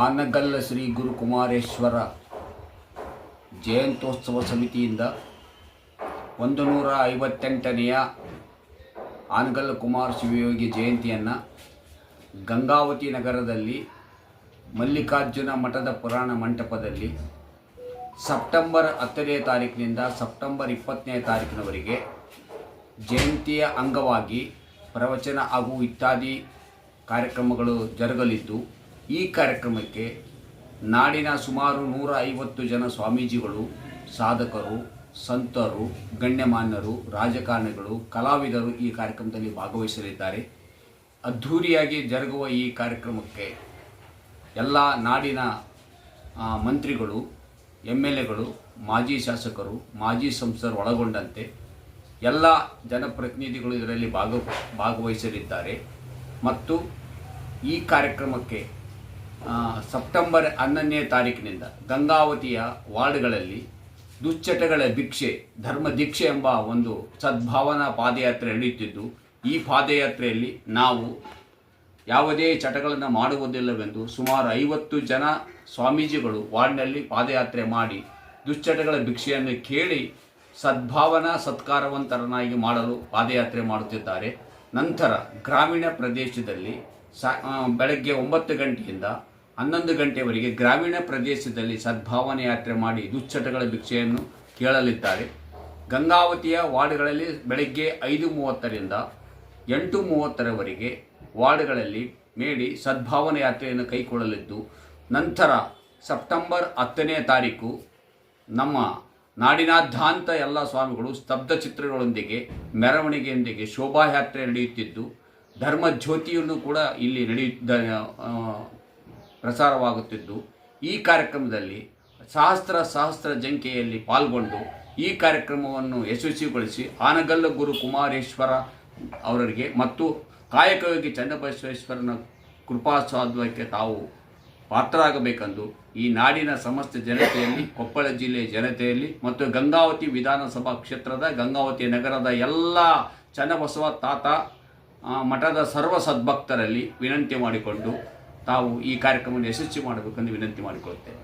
ಆನಗಲ್ಲ ಶ್ರೀ ಗುರುಕುಮಾರೇಶ್ವರ ಜಯಂತ್ಯೋತ್ಸವ ಸಮಿತಿಯಿಂದ ಒಂದು ನೂರ ಐವತ್ತೆಂಟನೆಯ ಆನಗಲ್ಲ ಕುಮಾರ ಶಿವಯೋಗಿ ಜಯಂತಿಯನ್ನು ಗಂಗಾವತಿ ನಗರದಲ್ಲಿ ಮಲ್ಲಿಕಾರ್ಜುನ ಮಠದ ಪುರಾಣ ಮಂಟಪದಲ್ಲಿ ಸೆಪ್ಟೆಂಬರ್ ಹತ್ತನೇ ತಾರೀಕಿನಿಂದ ಸೆಪ್ಟೆಂಬರ್ ಇಪ್ಪತ್ತನೇ ತಾರೀಕಿನವರೆಗೆ ಜಯಂತಿಯ ಅಂಗವಾಗಿ ಪ್ರವಚನ ಹಾಗೂ ಇತ್ಯಾದಿ ಕಾರ್ಯಕ್ರಮಗಳು ಜರುಗಲಿದ್ದು ಈ ಕಾರ್ಯಕ್ರಮಕ್ಕೆ ನಾಡಿನ ಸುಮಾರು ನೂರ ಐವತ್ತು ಜನ ಸ್ವಾಮೀಜಿಗಳು, ಸಾಧಕರು, ಸಂತರು, ಗಣ್ಯಮಾನ್ಯರು, ರಾಜಕಾರಣಿಗಳು, ಕಲಾವಿದರು ಈ ಕಾರ್ಯಕ್ರಮದಲ್ಲಿ ಭಾಗವಹಿಸಲಿದ್ದಾರೆ. ಅದ್ಧೂರಿಯಾಗಿ ಜರುಗುವ ಈ ಕಾರ್ಯಕ್ರಮಕ್ಕೆ ಎಲ್ಲ ನಾಡಿನ ಮಂತ್ರಿಗಳು ಎಂ ಎಲ್ ಎಗಳು ಮಾಜಿ ಶಾಸಕರು, ಮಾಜಿ ಸಂಸದರು ಒಳಗೊಂಡಂತೆ ಎಲ್ಲ ಜನಪ್ರತಿನಿಧಿಗಳು ಇದರಲ್ಲಿ ಭಾಗ ಭಾಗವಹಿಸಲಿದ್ದಾರೆ. ಮತ್ತು ಈ ಕಾರ್ಯಕ್ರಮಕ್ಕೆ ಸೆಪ್ಟೆಂಬರ್ ಹನ್ನೊಂದನೇ ತಾರೀಕಿನಿಂದ ಗಂಗಾವತಿಯ ವಾರ್ಡ್ಗಳಲ್ಲಿ ದುಶ್ಚಟಗಳ ಭಿಕ್ಷೆ, ಧರ್ಮ ದೀಕ್ಷೆ ಎಂಬ ಒಂದು ಸದ್ಭಾವನಾ ಪಾದಯಾತ್ರೆ ನಡೆಯುತ್ತಿದ್ದು, ಈ ಪಾದಯಾತ್ರೆಯಲ್ಲಿ ನಾವು ಯಾವುದೇ ಚಟಗಳನ್ನು ಮಾಡುವುದಿಲ್ಲವೆಂದು ಸುಮಾರು ಐವತ್ತು ಜನ ಸ್ವಾಮೀಜಿಗಳು ವಾರ್ಡ್ನಲ್ಲಿ ಪಾದಯಾತ್ರೆ ಮಾಡಿ ದುಶ್ಚಟಗಳ ಭಿಕ್ಷೆಯನ್ನು ಕೇಳಿ ಸದ್ಭಾವನಾ ಸತ್ಕಾರವಂತರನಾಗಿ ಮಾಡಲು ಪಾದಯಾತ್ರೆ ಮಾಡುತ್ತಿದ್ದಾರೆ. ನಂತರ ಗ್ರಾಮೀಣ ಪ್ರದೇಶದಲ್ಲಿ ಸ ಬೆಳಗ್ಗೆ ಒಂಬತ್ತು ಗಂಟೆಯಿಂದ ಹನ್ನೊಂದು ಗಂಟೆವರೆಗೆ ಗ್ರಾಮೀಣ ಪ್ರದೇಶದಲ್ಲಿ ಸದ್ಭಾವನೆ ಯಾತ್ರೆ ಮಾಡಿ ದುಶ್ಚಟಗಳ ಭಿಕ್ಷೆಯನ್ನು ಕೇಳಲಿದ್ದಾರೆ. ಗಂಗಾವತಿಯ ವಾರ್ಡ್ಗಳಲ್ಲಿ ಬೆಳಗ್ಗೆ ಐದು ಮೂವತ್ತರಿಂದ ಎಂಟು ಮೂವತ್ತರವರೆಗೆ ವಾರ್ಡ್ಗಳಲ್ಲಿ ಮೇಡಿ ಸದ್ಭಾವನೆ ಯಾತ್ರೆಯನ್ನು ಕೈಗೊಳ್ಳಲಿದ್ದು, ನಂತರ ಸೆಪ್ಟೆಂಬರ್ ಹತ್ತನೇ ತಾರೀಕು ನಮ್ಮ ನಾಡಿನಾದ್ಯಂತ ಎಲ್ಲ ಸ್ವಾಮಿಗಳು ಸ್ತಬ್ಧ ಚಿತ್ರಗಳೊಂದಿಗೆ, ಮೆರವಣಿಗೆಯೊಂದಿಗೆ ಶೋಭಾಯಾತ್ರೆ ನಡೆಯುತ್ತಿದ್ದು ಧರ್ಮ ಜ್ಯೋತಿಯನ್ನು ಕೂಡ ಇಲ್ಲಿ ನಡೆಯುತ್ತ ಪ್ರಸಾರವಾಗುತ್ತಿದ್ದು, ಈ ಕಾರ್ಯಕ್ರಮದಲ್ಲಿ ಸಹಸ್ರ ಸಹಸ್ರ ಜಂಕೆಯಲ್ಲಿ ಪಾಲ್ಗೊಂಡು ಈ ಕಾರ್ಯಕ್ರಮವನ್ನು ಯಶಸ್ವಿಗೊಳಿಸಿ ಆನಗಲ್ಲ ಗುರು ಕುಮಾರೇಶ್ವರ ಅವರಿಗೆ ಮತ್ತು ಕಾಯಕವಾಗಿ ಚನ್ನಬಸವೇಶ್ವರನ ಕೃಪಾಸ್ವಾದಕ್ಕೆ ತಾವು ಪಾತ್ರರಾಗಬೇಕೆಂದು ಈ ನಾಡಿನ ಸಮಸ್ತ ಜನತೆಯಲ್ಲಿ, ಕೊಪ್ಪಳ ಜಿಲ್ಲೆಯ ಜನತೆಯಲ್ಲಿ ಮತ್ತು ಗಂಗಾವತಿ ವಿಧಾನಸಭಾ ಕ್ಷೇತ್ರದ ಗಂಗಾವತಿ ನಗರದ ಎಲ್ಲ ಚನ್ನಬಸವ ತಾತ ಮಠದ ಸರ್ವ ಸದ್ಭಕ್ತರಲ್ಲಿ ವಿನಂತಿ ಮಾಡಿಕೊಂಡು ತಾವು ಈ ಕಾರ್ಯಕ್ರಮವನ್ನು ಯಶಸ್ವಿ ಮಾಡಬೇಕೆಂದು ವಿನಂತಿ ಮಾಡಿಕೊಳ್ಳುತ್ತೇನೆ.